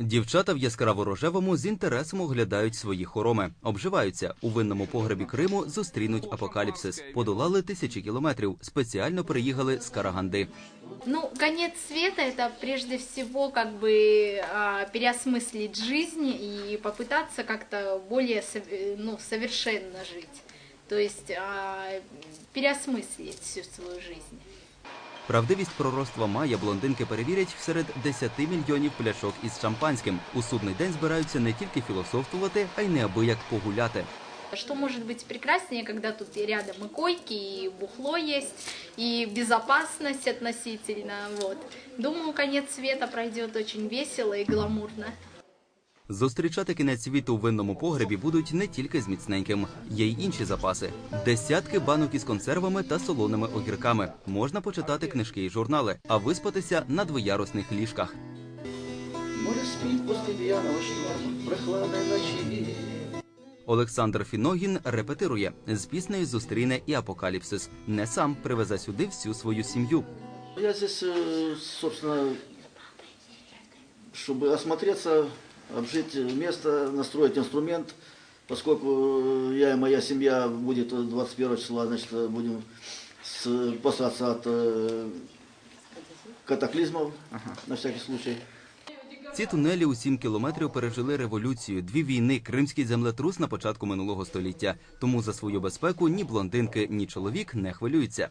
Дівчата в яскраво рожевому з інтересом оглядають свої хороми, обживаються у винному погребі Криму. Зустрінуть апокаліпсис. Подолали тисячі кілометрів. Спеціально приїхали з Караганди. Ну, конец света это прежде всего как бы а, переосмыслить жизнь и попытаться как-то более сов- ну, совершенно жить. То есть а, переосмыслить всю свою жизнь. Правдивість пророцтва Майя блондинки перевірять серед 10 мільйонів пляшок із шампанським. У судний день збираються не тільки філософствувати, а й неабияк погуляти. Что может быть прекраснее, когда тут рядом и койки, и бухло есть, и безопасность относительно. Вот. Думаю, конец света пройдет очень весело и гламурно. Зустрічати кінець світу у винному погребі будуть не тільки з міцненьким, є й інші запаси: десятки банок із консервами та солоними огірками. Можна почитати книжки і журнали, а виспатися на двоярусних ліжках. Спит после пьяного шторма, прохладной. Олександр Фіногін репетирує з піснею зустріне і апокаліпсис. Не сам привезе сюди всю свою сім'ю. Я здесь, э, собственно, чтобы осмотреться, обжить место, настроить инструмент, поскольку э, я и моя семья будет 21 числа, значит, э, будем спасаться от э, катаклизмов, на всякий случай. Ці тунелі у 7 кілометрів пережили революцію, дві війни, кримський землетрус на початку минулого століття. Тому за свою безпеку ні блондинки, ні чоловік не хвилюються.